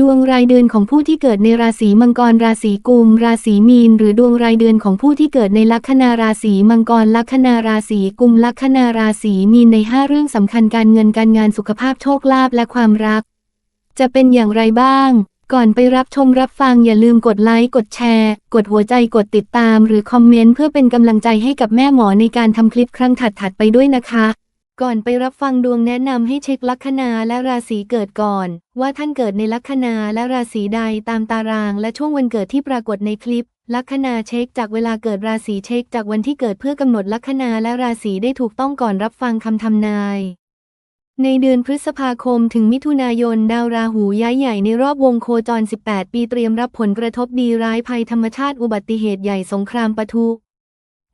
ดวงรายเดือนของผู้ที่เกิดในราศีมังกร ราศีกุม ราศีมีน หรือดวงรายเดือนของผู้ที่เกิดในลัคนาราศีมังกร ลัคนาราศีกุม ลัคนาราศีมีนใน 5 เรื่องสำคัญการเงินการงานสุขภาพโชคลาภและความรัก จะเป็นอย่างไรบ้าง ก่อนไปรับชมรับฟังอย่าลืมกดไลค์กดแชร์ กดหัวใจกดติดตาม หรือคอมเมนต์เพื่อเป็นกำลังใจให้กับแม่หมอในการทำคลิปครั้งถัดๆไปด้วยนะคะ ก่อนไปรับฟังดวงแนะนำให้เช็คลัคนาและราศีเกิดก่อน ว่าท่านเกิดในลัคนาและราศีใดตามตาราง และช่วงวันเกิดที่ปรากฏในคลิป ลัคนาเช็คจากเวลาเกิดราศีเช็คจากวันที่เกิดเพื่อกำหนดลัคนาและราศีได้ถูกต้องก่อนรับฟังคำทำนาย ในเดือนพฤษภาคมถึงมิถุนายน ดาวราหูย้ายใหญ่ในรอบวงโคจร 18 ปีเตรียมรับผลกระทบดีร้ายภัยธรรมชาติอุบัติเหตุใหญ่สงครามปะทุ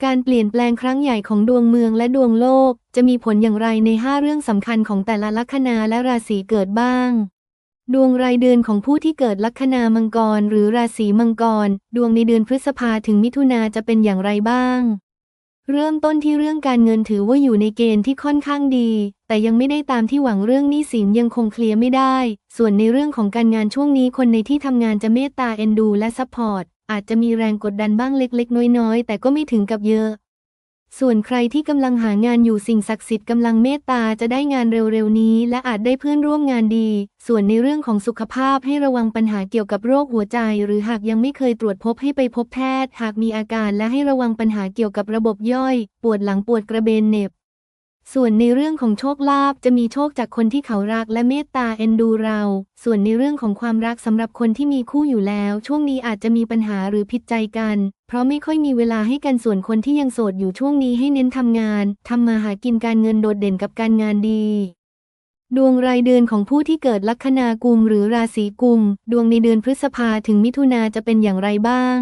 การเปลี่ยนแปลงครั้งใหญ่ของดวงเมืองและดวงโลก จะมีผลอย่างไรใน 5 เรื่องสำคัญของแต่ละลัคนาและราศีเกิดบ้าง ดวงรายเดือนของผู้ที่เกิดลัคนามังกร หรือราศีมังกร ดวงในเดือนพฤษภาถึงมิถุนาจะเป็นอย่างไรบ้าง เริ่มต้นที่เรื่องการเงินถือว่าอยู่ในเกณฑ์ที่ค่อนข้างดี แต่ยังไม่ได้ตามที่หวังเรื่องหนี้สินยังคงเคลียร์ไม่ได้ ส่วนในเรื่องของการงานช่วงนี้คนในที่ทำงานจะเมตตาเอ็นดู และซัพพอร์ต อาจจะมีแรงกดดันบ้างเล็กๆ น้อยๆ แต่ก็ไม่ถึงกับเยอะ ส่วนใครที่กำลังหางานอยู่สิ่งศักดิ์สิทธิ์กำลังเมตตาจะได้งานเร็วๆนี้ และอาจได้เพื่อนร่วมงานดี ส่วนในเรื่องของสุขภาพให้ระวังปัญหาเกี่ยวกับโรคหัวใจ หรือหากยังไม่เคยตรวจพบให้ไปพบแพทย์ หากมีอาการและให้ระวังปัญหาเกี่ยวกับระบบย่อย ปวดหลังปวดกระเบนเน็บ ส่วนในเรื่องของโชคลาภจะมีโชคจากคนที่เขารักและเมตตาเอ็นดูเรา ส่วนในเรื่องของความรักสำหรับคนที่มีคู่อยู่แล้ว ช่วงนี้อาจจะมีปัญหาหรือผิดใจกัน เพราะไม่ค่อยมีเวลาให้กันส่วนคนที่ยังโสดอยู่ช่วงนี้ให้เน้นทำงานทำมาหากินการเงินโดดเด่นกับการงานดีดวงรายเดือนของผู้ที่เกิดลัคนากุมหรือราศีกุม ดวงในเดือนพฤษภาถึงมิถุนาจะเป็นอย่างไรบ้าง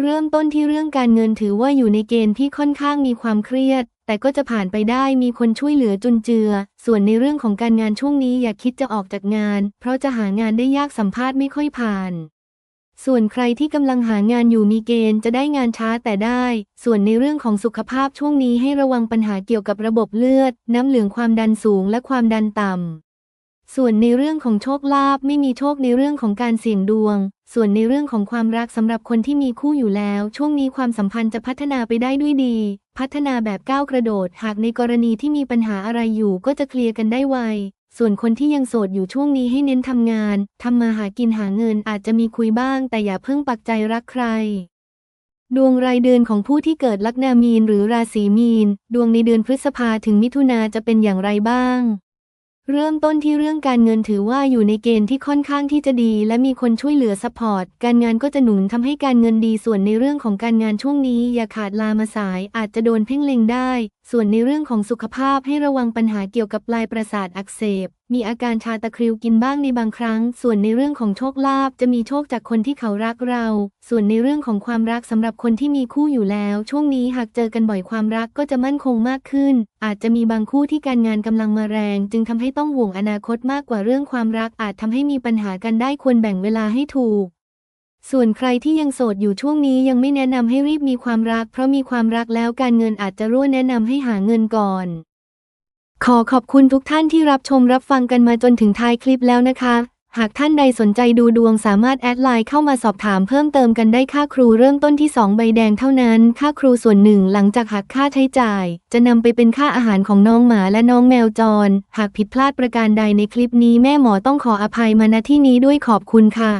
เริ่มต้นที่เรื่องการเงินถือว่าอยู่ในเกณฑ์ที่ค่อนข้างมีความเครียด แต่ก็จะผ่านไปได้มีคนช่วยเหลือจุนเจือ ส่วนในเรื่องของการงานช่วงนี้อย่าคิดจะออกจากงาน เพราะจะหางานได้ยากสัมภาษณ์ไม่ค่อยผ่าน ส่วนใครที่กำลังหางานอยู่มีเกณฑ์จะได้งานช้าแต่ได้ ส่วนในเรื่องของสุขภาพช่วงนี้ให้ระวังปัญหาเกี่ยวกับระบบเลือด น้ำเหลืองความดันสูงและความดันต่ำ ส่วนในเรื่องของโชคลาภไม่มีโชคในเรื่องของการเสี่ยงดวง ส่วนในเรื่องของความรักสำหรับคนที่มีคู่อยู่แล้ว ช่วงนี้ความสัมพันธ์จะพัฒนาไปได้ด้วยดี พัฒนาแบบก้าวกระโดด หากในกรณีที่มีปัญหาอะไรอยู่ก็จะเคลียร์กันได้ไว ส่วนคนที่ยังโสดอยู่ช่วงนี้ให้เน้นทำงานทำมาหากินหาเงินอาจจะมีคุยบ้าง แต่อย่าเพิ่งปักใจรักใครดวงรายเดือนของผู้ที่เกิดลัคนามีนหรือราศีมีน ดวงในเดือนพฤษภาถึงมิถุนาจะเป็นอย่างไรบ้าง เริ่มต้นที่เรื่องการเงินถือว่าอยู่ในเกณฑ์ที่ค่อนข้างที่จะดี และมีคนช่วยเหลือซัพพอร์ต การงานก็จะหนุนทำให้การเงินดีส่วนในเรื่องของการงานช่วงนี้ อย่าขาดลามาสายอาจจะโดนเพ่งเล็งได้ ส่วนในเรื่องของสุขภาพให้ระวังปัญหาเกี่ยวกับปลายประสาทอักเสบ มีอาการชาตะคริวกินบ้างในบางครั้ง ส่วนในเรื่องของโชคลาภจะมีโชคจากคนที่เขารักเรา ส่วนในเรื่องของความรักสำหรับคนที่มีคู่อยู่แล้ว ช่วงนี้หากเจอกันบ่อยความรักก็จะมั่นคงมากขึ้น อาจจะมีบางคู่ที่การงานกำลังมาแรง จึงทำให้ต้องห่วงอนาคตมากกว่าเรื่องความรักอาจทำให้มีปัญหากันได้ควรแบ่งเวลาให้ถูก ส่วนใครที่ยังโสดอยู่ช่วงนี้ยังไม่แนะนำให้รีบมีความรัก เพราะมีความรักแล้วการเงินอาจจะรั่วแนะนำให้หาเงินก่อน ขอขอบคุณทุกท่านที่รับชมรับฟังกันมาจนถึงท้ายคลิปแล้วนะคะ หากท่านใดสนใจดูดวงสามารถแอดไลน์เข้ามาสอบถามเพิ่มเติมกันได้ค่าครูเริ่มต้นที่ 2 ใบแดงเท่านั้น ค่าครูส่วนหนึ่งหลังจากหักค่าใช้จ่าย จะนำไปเป็นค่าอาหารของน้องหมาและน้องแมวจร หากผิดพลาดประการใดในคลิปนี้แม่หมอต้องขออภัยมาณที่นี้ด้วยขอบคุณค่ะ